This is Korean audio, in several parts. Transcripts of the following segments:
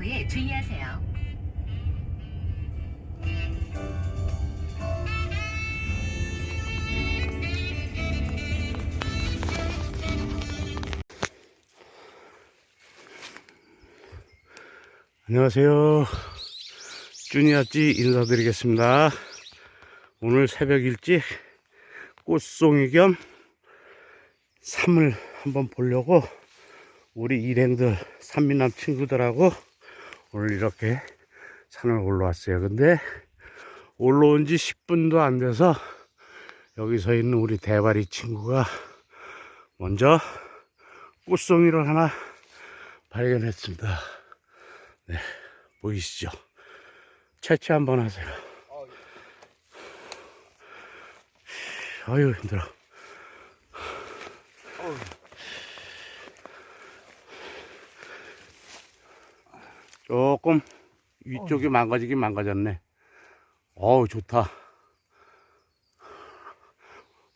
횡단보도에 주의하세요. 안녕하세요. 쭈니아찌 인사드리겠습니다. 오늘 새벽 일찍 꽃송이 겸 산을 한번 보려고 우리 일행들 산미남 친구들하고 오늘 이렇게 산을 올라왔어요. 근데 올라온 지 10분도 안 돼서 여기 서 있는 우리 대바리 친구가 먼저 꽃송이를 하나 발견했습니다. 네, 보이시죠? 채취 한번 하세요. 아유, 힘들어. 조금 위쪽이 망가지긴 망가졌네. 어우, 좋다.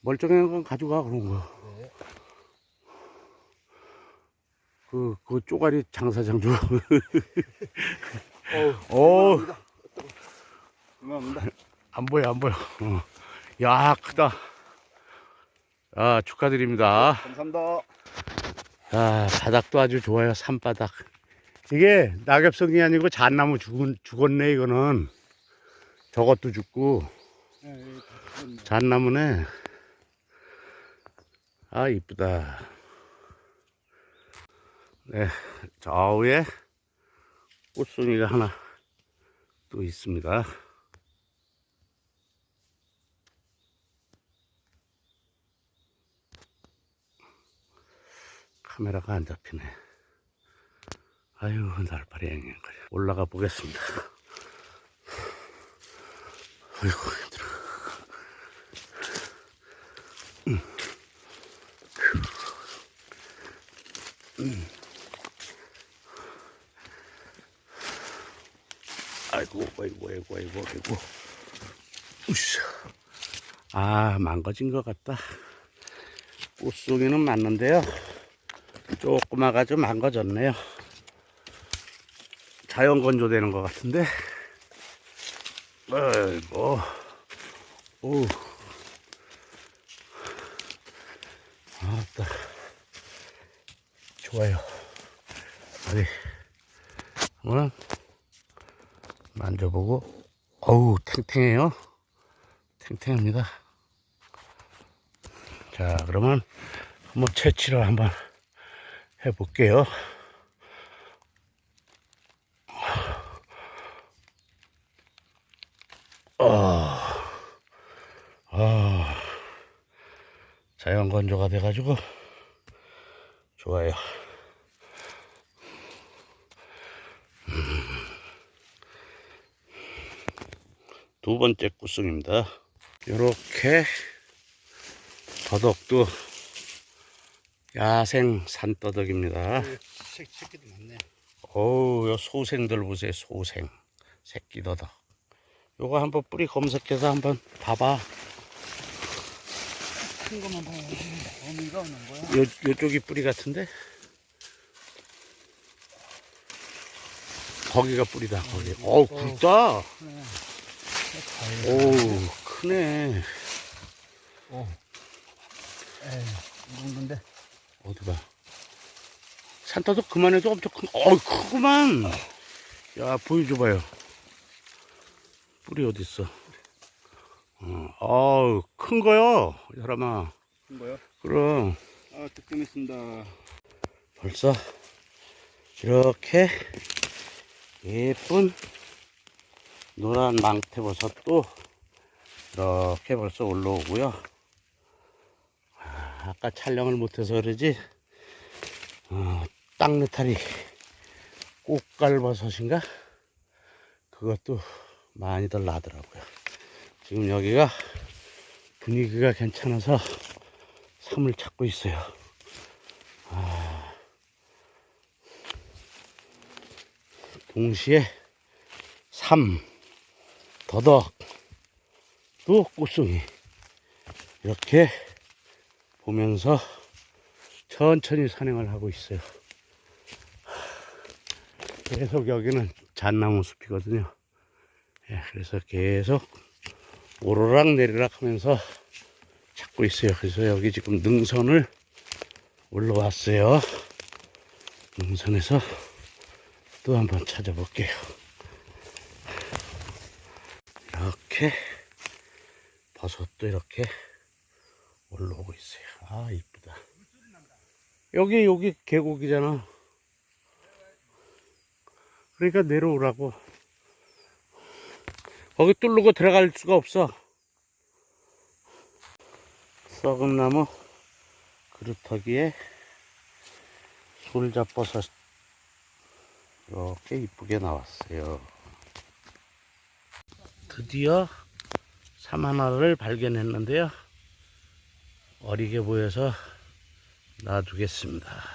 멀쩡한 건 가져가, 그런 거. 그, 그 쪼가리 장사장 줘. 어, 감사합니다. 안 보여, 안 보여. 어. 야, 크다. 아, 축하드립니다. 감사합니다. 아, 바닥도 아주 좋아요, 산바닥. 이게 낙엽성이 아니고 잣나무 죽은, 죽었네, 이거는. 저것도 죽고, 잣나무네. 아, 이쁘다. 네, 좌우에 꽃송이가 하나 또 있습니다. 카메라가 안 잡히네. 아유, 날파리 앵앵거려. 올라가 보겠습니다. 아이고, 힘들어. 아이고, 아이고, 아이고, 아이고, 아이고. 으쌰. 아, 망가진 것 같다. 꽃송이는 맞는데요. 조그마가지고 망가졌네요. 자연 건조되는 것 같은데. 아이고, 오. 아따. 좋아요. 어디, 한번 만져보고, 어우, 탱탱해요. 탱탱합니다. 자, 그러면 한번 채취를 한번 해볼게요. 아, 아, 자연 건조가 돼가지고 좋아요. 음. 두 번째 구성입니다. 이렇게 더덕도 야생 산더덕입니다. 새끼도 많네. 어우, 요 소생들 보세요, 소생. 새끼 더덕. 요거 한번 뿌리 검색해서 한번 봐봐. 큰 것만 봐야지. 어미가 없는 거야? 요, 요쪽이 뿌리 같은데? 거기가 뿌리다, 거기. 어우, 굵다. 어우, 크네. 어. 에이, 이 정도인데. 어디 봐. 산더덕 그만해도 엄청 큰, 어우, 크구만. 야, 보여줘봐요. 뿌리 어딨어? 어, 어우, 큰 거요, 이 사람아. 큰 거요? 그럼. 아, 득점했습니다. 벌써 이렇게 예쁜 노란 망태버섯도 이렇게 벌써 올라오고요. 아, 아까 촬영을 못해서 그러지 어, 땅느타리 꽃갈버섯인가 그것도 많이들 나더라고요. 지금 여기가 분위기가 괜찮아서 섬을 찾고 있어요. 동시에 삼, 더덕, 또 꽃송이 이렇게 보면서 천천히 산행을 하고 있어요. 계속 여기는 잣나무 숲이거든요. 예, 그래서 계속 오르락 내리락 하면서 찾고 있어요. 그래서 여기 지금 능선을 올라왔어요. 능선에서 또 한번 찾아볼게요. 이렇게 버섯도 이렇게 올라오고 있어요. 아, 이쁘다. 여기, 여기 계곡이잖아. 그러니까 내려오라고. 거기 뚫르고 들어갈 수가 없어. 썩은 나무 그루터기에 솔잡버섯 이렇게 이쁘게 나왔어요. 드디어 삼 하나를 발견했는데요. 어리게 보여서 놔두겠습니다.